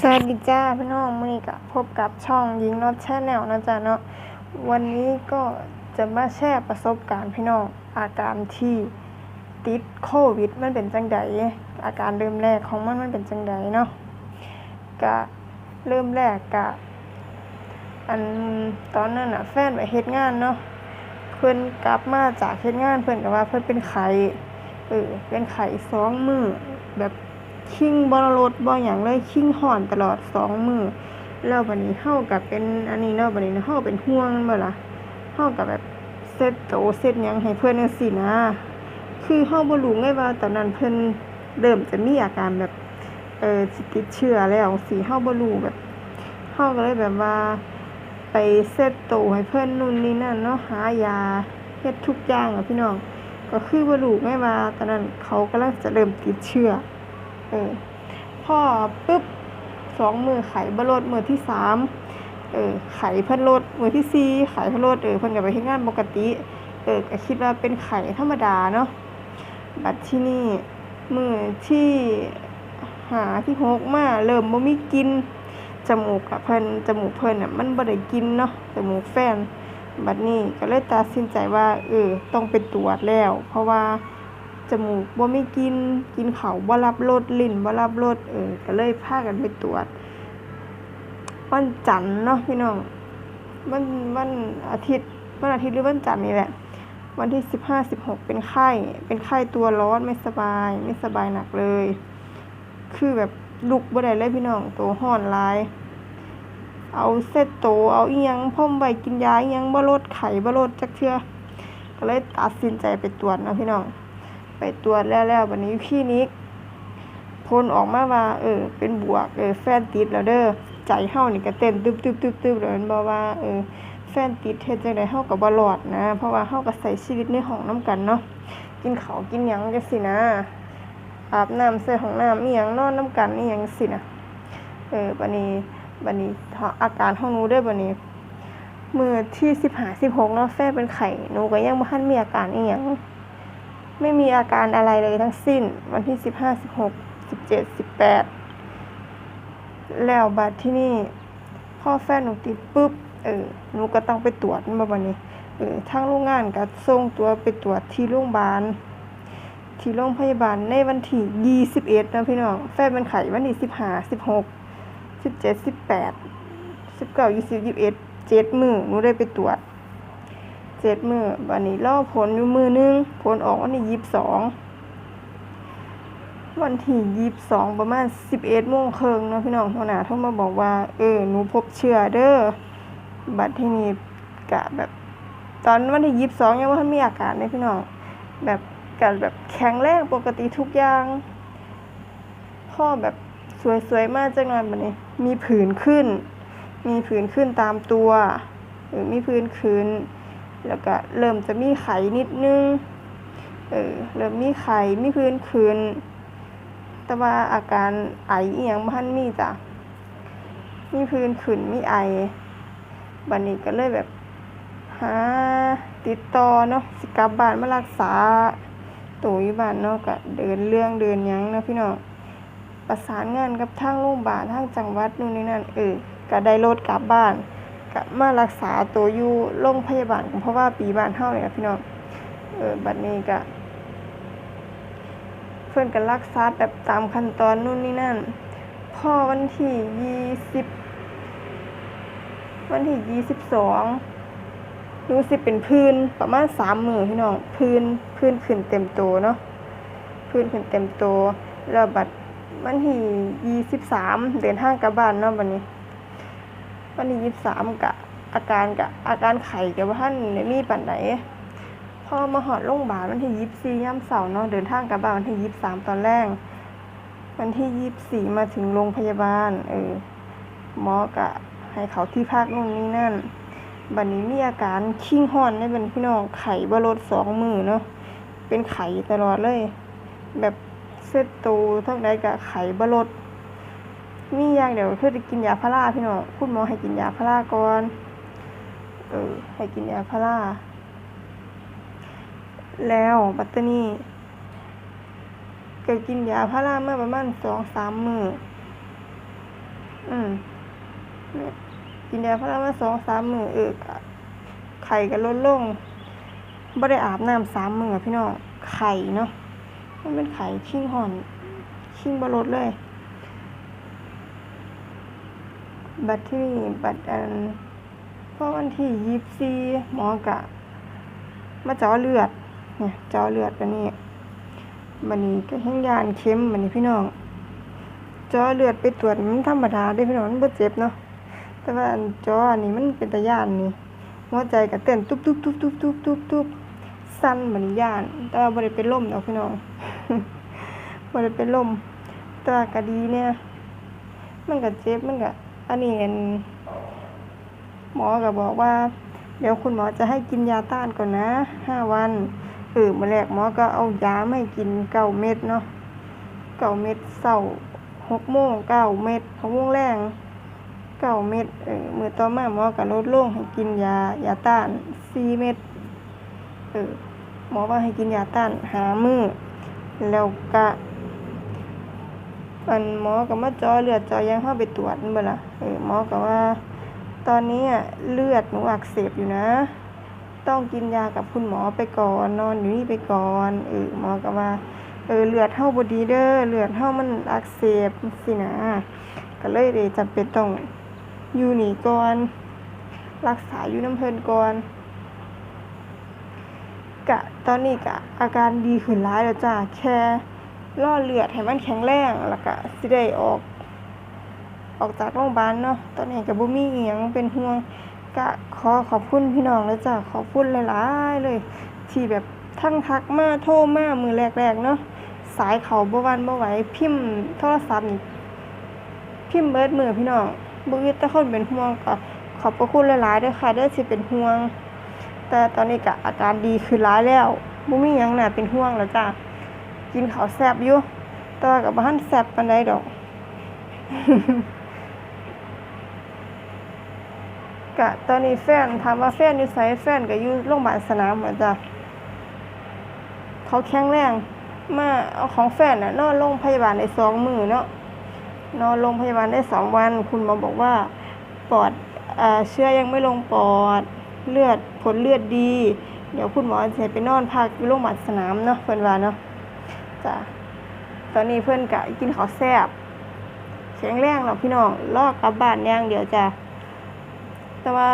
สวัสดีจ้าพี่น้องมือนี้ก็พบกับช่องยิงรถแช่แนวนะจ๊ะเนาะวันนี้ก็จะมาแชร์ประสบการณ์พี่น้องอาการที่ติดโควิดมันเป็นจังใดอาการเริ่มแรกของมันมันเป็นจังใดเนาะก็เริ่มแรกก็อันตอนนั้นอะแฟนไปเฮ็ดงานเนาะเพิ่นกลับมาจากเฮ็ดงานเพิ่นก็ว่าเพิ่นเป็นไข้เออเป็นไข้สองมือแบบ คิงบ่ลดบ่หยังเลยคิงฮ้อนตลอดสองมือแล้วบัดนี้เฮาก็เป็นอันนี้เนาะบัดนี้เฮาเป็นห่วงบ่ล่ะเฮาก็แบบเซตโตเซตยังให้เพิ่อนจังซี่นะ คือเฮาบ่รู้ไงว่าตอนนั้นเพิ่อนเริ่มจะมีอาการแบบเออสติดเชื้อแล้วสิเฮาบ่รู้แบบเฮาก็เลยแบบว่า ไปเซตโตให้เพิ่อนนู่นนี่นั่นเนาะหายาเฮ็ดทุกอย่างอะพี่น้องก็คือบ่รู้ไงว่าตอนนั้นเขากำลังจะเริ่มติดเชื้อ เออพ่อปุ๊บสองมือไข่บลดมือที่สามเออไข่เพิ่นลดมือที่สี่ไข่เพิ่นลดเออเพิ่นก็ไปเฮ็ดงานปกติ เออก็คิดว่าเป็นไข่ธรรมดาเนาะบัดที่นี่มือที่หาที่หกมาเริ่มบ่มีกินจมูกอะเพิ่นจมูกเพิ่นอะมันบ่ได้กินเนาะจมูกแฟน บัดนี้ก็เลยตัดสินใจว่าเออต้องไปตรวจแล้ว เพราะว่า จมูกบ่ไมีกลินกินเขาวบ่รับรสลิ้นบ่รับรสเออก็เลยพากันไปตรวจวันจันทร์เนาะพี่น้องวันวันอาทิตย์วันอาทิตย์หรือวันจันทร์นี่แหละ วันที่สิบห้าสิบหกเป็นไข้ เป็นไข้ตัวร้อนไม่สบาย ไม่สบายหนักเลย คือแบบลุกบ่ได้เลยพี่น้องตัวห้อนลาย เอาเซ็ตโตเอาอียังพ่อมไว้กินยาอียังบ่ลดไข้บ่ลดจักเทื่อก็เลยตัดสินใจไปตรวจนะพี่น้อง ไปตรวจแล้วแล้ววันนี้คลินิกผลออกมาว่า เออ เป็นบวก เออ แฟนติดแล้วเด้อใจเฮานี่ก็เต้นตึบตึบตึบตึบแล้วมันบอกว่า เออ แฟนติดเฮ็ดจังไดเฮาก็บ่รอดนะ เพราะว่าเฮาก็ใช้ชีวิตในห้องนํกันเนาะ กินข้าวกินหยังจังซี่นะอาบน้ำใส่ห้องน้ำอีหยังนอนนํกันอีหยังจังซี่นะเออบัดนี้บัดนี้อาการของหนูเด้บัดนี้มื้อที่15 16เนาะแฟนเป็นไข้หนูก็ยังบ่ทันมีอาการอีหยัง ไม่มีอาการอะไรเลยทั้งสิ้น วันที่สิบห้าสิบหกสิบเจ็ดสิบแปดแล้วบัดที่นี่พ่อแฟนหนูติดปุ๊บเออหนูก็ต้องไปตรวจมาวันนี้เออทางโรงงานก็ส่งตัวไปตรวจที่โรงพยาบาล ที่โรงพยาบาลในวันที่ยี่สิบเอ็ดนะพี่น้องแฟนเป็นไข้วันที่สิบห้าสิบหกสิบเจ็ดสิบแปดสิบเก้ายี่สิบยี่สิบเอ็ดเจ็ดมือหนูได้ไปตรวจ จ็ดมือวันนี้รอผลอยู่มือนึงผลออกวันที่ยี่สิบสองวันที่ยี่สิบสองประมาณสิบเอ็ดโมงครึ่งนะพี่น้องหัวหนาโทรมาบอกว่า เออหนูพบเชื้อเด้อบัดที่นี้กะแบบ ตอนวันที่ยี่สิบสองยังว่ามีอาการเลยพี่น้องแบบกันแบบแข็งแรงปกติทุกอย่างพ่อแบบสวยๆมากจังเลยบัดนี้ มีผื่นขึ้น มีผื่นขึ้นตามตัว หรือมีผื่นขึ้น แล้วก็เริ่มจะมีไข้นิดนึง เออ เริ่มมีไข้มีพื้นคืน แต่ว่าอาการไอเอียงบ่ทันมีจ้ะ มีพื้นขึ้นมีไอ บัดนี้ก็เลยแบบหาติดต่อเนาะสิกลับบ้านมารักษาตัวอยู่บ้านเนาะก็เดินเรื่องเดินยังเนาะพี่น้องประสานงานกับทางโรงพยาบาลทางจังหวัดนู่นนี่นั่นเออก็ได้รถกลับบ้าน ก็มารักษาตัวอยู่โรงพยาบาลเพราะว่าปีบ้านเฮาเนี่ยพี่น้องเออบัดนี้ก็เพิ่นก็รักษาแบบตามขั้นตอนนู่นนี่นั่นพอวันที่ยี่สิบวันที่ยี่สิบสองรู้สิเป็นพื้นประมาณสามมือพี่น้องพื้นพื้นขึ้นเต็มตัวเนาะพื้นขึ้นเต็มตัวแล้วบัดวันที่ยี่สิบสามเดินทางกลับบ้านเนาะบัดนี้ วันที่ยี่สิบสามกะอาการกะอาการไข้กับว่าท่านได้มีปานไหนพอมาหอดโรงพยาบาลวันที่ยี่สิบสี่ย่ำเสาร์เนาะเดินทางกลับบ้านวันที่ยี่สิบสามตอนแรกวันที่ยี่สิบสี่มาถึงโรงพยาบาล เออหมอกะให้เขาที่พักนู่นนี่นั่นบัดนี้มีอาการขิ้งห้อนได้เป็นพี่น้องไข้บลดสองมือเนาะเป็นไข้ตลอดเลย แบบเซ็ตตูทั้งใดกะไข้บลด มีอย่างเดี๋ยวเพื่อจะกินยาพาราพี่น้องคุณหมอให้กินยาพาราก่อนเออให้กินยาพาราแล้วบัตเตอร์นี่ก็กินยาพาราเมาประมาณสองสามมืออืมกินยาพารามาสองสามมือเออไข้ก็ลดลงบ่ได้อาบน้ำสามมือพี่น้องไข้เนาะมันเป็นไข้ขิงห่อนขิงบ่ลดเลย บัดที่นี่บัดอันพราะวันที่ยี่สิบสี่หมอกะ มาเจาะเลือด เนี่ยเจาะเลือดกันนี่บัดนี้ก็แห้งยานเข็มบัดนี้พี่น้องเจาะเลือดไปตรวจมันธรรมดาเด้พี่น้องมันบ่เจ็บเนาะแต่ว่าจาะอันนี้มันเป็นตาย่านนี่หัวใจก็เต้นตุ๊บตุ๊บตุ๊บตุ๊บตุ๊บตุ๊บตุ๊บสั่นบัดนี้ย่าน แต่ว่าบ่ได้เป็นลมดอกพี่น้องบ่ได้เป็นลมแต่ว่าก็ดีเนี่ย มันก็เจ็บมันก็ อันนี้อันหมอก็บอกว่า เดี๋ยวคุณหมอจะให้กินยาต้านก่อนนะห้าวันเออมาแรกหมอก็เอายาไมาให้กินเก้าเม็ดเนาะเก้าเม็ดเช้าหกโมงเก้าเม็ดหกโมงแรงเก้าเม็ดเออมือต่อมาหมอก็ลดลงให้กินยายาต้านสี่เม็ดเออหมอว่าให้กินยาต้านหามือแล้วก็ อันหมอก็มาเจาะเลือดเจาะยังเข้าไปตรวจนั่นบ่ล่ะเออหมอก็ว่า ตอนนี้อะเลือดหนูอักเสบอยู่นะ ต้องกินยากับคุณหมอไปก่อนนอนอยู่นี่ไปก่อนเออหมอก็ว่าเออเลือดเฮาบดีเด้อเลือดเฮามันอักเสบสินะก็เลยได้จำเป็นต้องอยู่นี่ก่อน รักษาอยู่น้ำเพิ่นก่อนกะตอนนี้กะอาการดีขึ้นหลายแล้วจ้าแค่ รอเลือดให้มันแข็งแรงแล้วก็สิได้ออกออกจากโรงพยาบาลเนาะตอนนี้ก็บ่มีอิหยังเป็นห่วงก็ขอขอบคุณพี่น้องเลยจ้ะขอบคุณหลายๆเลย ที่แบบทั้งทักมาโทรมามือแรกๆเนาะสายเขาบ่วันบ่ไหวพิมพ์โทรศัพท์นี่พิมพ์เบิดมือพี่น้องบ่มีแต่คนเป็นห่วงก็ขอบพระคุณหลายๆด้อค่ะเด้อที่เป็นห่วง แต่ตอนนี้ก็อาการดีขึ้นหลายแล้วบ่มีหยังน่าเป็นห่วงแล้วจ้ะ กินข้าวแซ่บอยู่แต่ว่าก็บ่ทันแซ่บปานใดดอกกะตอนนี้แฟนถามว่าแฟนอยู่ไสแฟนก็อยู่โรงพยาบาลสนามเหมือนจ้ะเขาแข็งแรงมาเอาของแฟนน่ะนอนโรงพยาบาลได้สองมือเนาะนอนโรงพยาบาลได้สองวัน คุณหมอบอกว่าปอดเชื้อยังไม่ลงปอดเลือดผลเลือดดี เดี๋ยวคุณหมอจะไปนอนพักอยู่โรงพยาบาลสนามเนาะเพิ่นว่าเนาะ จ้ะตอนนี้เพิ่อนกะกินข้าวแซ่บแข็งแรงแล้วพี่น้องรอกลับบ้านย่างเดียวจ้ะแต่ว่า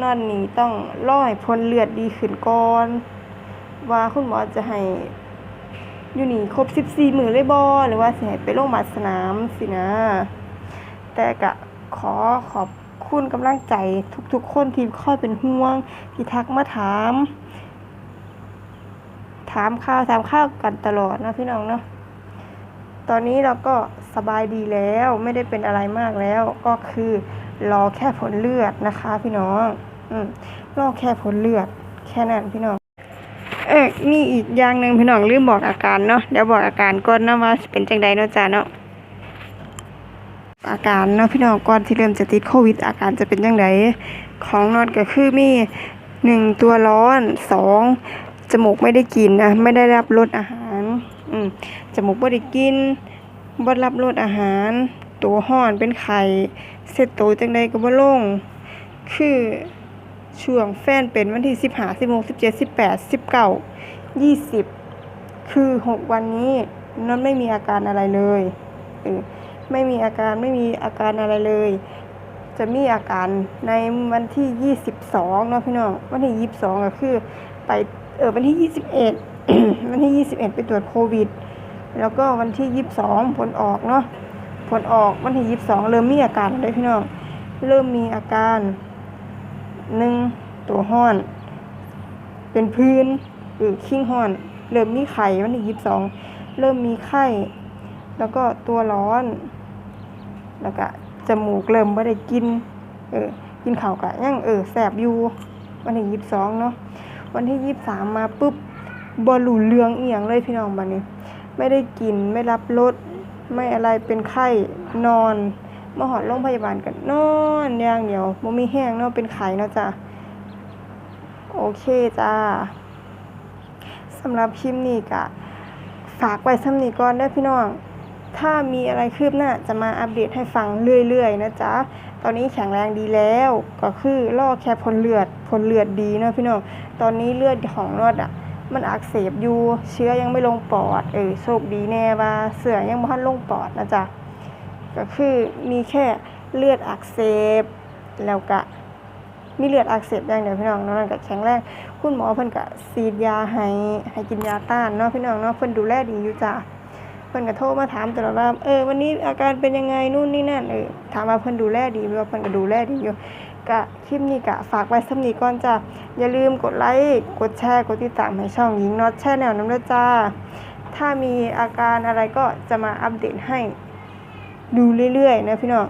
นอนนี่ต้องรอให้ผลเลือดดีขึ้นก่อน ว่าคุณหมอจะให้อยู่นี่ครบ14มือเลยบ่หรือว่าสิให้ไปโรงพยาบาลสนามสินะ แต่ก็ขอขอบคุณกำลังใจทุกๆ คนที่คอยเป็นห่วง ที่ทักมาถาม ถามข่าวถามข้าวกันตลอดนะพี่น้องเนาะตอนนี้เราก็สบายดีแล้วไม่ได้เป็นอะไรมากแล้วก็คือรอแค่ผลเลือดนะคะ พี่น้องอืมรอแค่ผลเลือด แค่นั้นพี่น้อง เออมีอีกอย่างหนึ่งพี่น้องลืมบอกอาการเนาะเดี๋ยวบอกอาการก่อนเนาะว่าเป็นจังใดเนาะจ้าเนาะอาการเนาะพี่น้องก่อนที่เริ่มจะติดโควิด อาการจะเป็นจังไดของนอนก็คือมีหนึ่งตัวร้อนสอง จมูกไม่ได้กินนะไม่ได้รับรสอาหารอืมจมูกไม่ได้กินบ่รับรสอาหาร ตัวห้อนเป็นไข้เสร็จโตวจังใดก็บ่ลง คือช่วงแฟนเป็นวันที่สิบห้าสิบหกสิบเจ็ดสิบแปดสิบเก้ายี่สิบคือหกวันนี้นอนไม่มีอาการอะไรเลยเออไม่มีอาการไม่มีอาการอะไรเลย จะมีอาการในวันที่ยี่สิบสองเนาะพี่น้องวันที่ยี่สิบสองก็คือไป เออวันที่ยี่สิบเอ็ดวันที่ยี่สิบเอ็ดไปตรวจโควิด แล้วก็วันที่ยี่สิบสองผลออกเนาะผลออกวันที่ยี่สิบสองเริ่มมีอาการเลยพี่น้องเริ่มมีอาการหนึ่งตัวห้อน เป็นพื้นหรือขิ้งห้อน เริ่มมีไข่วันที่ยี่สิบสองเริ่มมีไข้ แล้วก็ตัวร้อน แล้วก็จมูกเริ่มไม่ได้กิน เออกินข้าวกะยังเออแสบอยู่วันที่ยี่สิบสองเนาะ วันที่ยี่สิบสามมาปุ๊บบอลูเรืองเอียงเลยพี่น้องบันนี้ ไม่ได้กินไม่รับรสไม่อะไรเป็นไข้นอนมาหอดโรงพยาบาลกันนอนอย่างเดียวบ่มีแห้งเนาะเป็นไข้เนาะจ้ะโอเคจ้าสำหรับคลิปนี้กะฝากไว้สำนี้ก่อนเด้อพี่น้อง ถ้ามีอะไรคืบหน้าจะมาอัปเดตให้ฟังเรื่อยๆนะจ๊ะ ตอนนี้แข็งแรงดีแล้วก็คือรอแค่ผลเลือดผลเลือดดีเนาะพี่น้องตอนนี้เลือดของนวดอะ มันอักเสบอยู่เชื้อยังไม่ลงปอดเออโชคดีแน่ว่าเสือยังบ่ทันลงปอดนะจ๊ะก็คือมีแค่เลือดอักเสบแล้วก็มีเลือดอักเสบอย่างเดียวพี่น้องนอกนั้นก็แข็งแรงคุณหมอเพิ่นก็ฉีดยาให้ให้กินยาต้านเนาะพี่น้องเนาะเพิ่นดูแลดีอยู่จ้ะ เพิ่นก็โทรมาถามตลอดว่าเออวันนี้อาการเป็นยังไงนู่นนี่นั่นเออถามว่าเพิ่นดูแลดีบ่เพิ่นก็ดูแลดีอยู่ก็คลิปนี้ก็ฝากไว้สำนีก่อนจ้ะอย่าลืมกดไลค์กดแชร์กดติดตามให้ช่องหญิงน็อตแชนแนลน้ำด้วยจ้า ถ้ามีอาการอะไรก็จะมาอัปเดตให้ดูเรื่อยๆนะพี่น้อง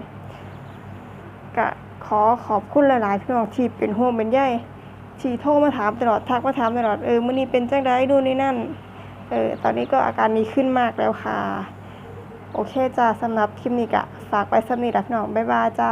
ก็ขอขอบคุณหลายๆพี่น้องที่เป็นห่วงเป็นใยที่โทรมาถามตลอดทักมาถามตลอดเออมื้อนี้เป็นจังไดนู่นนี่นั่น เออตอนนี้ก็อาการดีขึ้นมากแล้วค่ะ โอเคจ้าสำหรับคลิปนี้ก็ฝากไว้สำนี้ละพี่น้องบ๊ายบายจ้า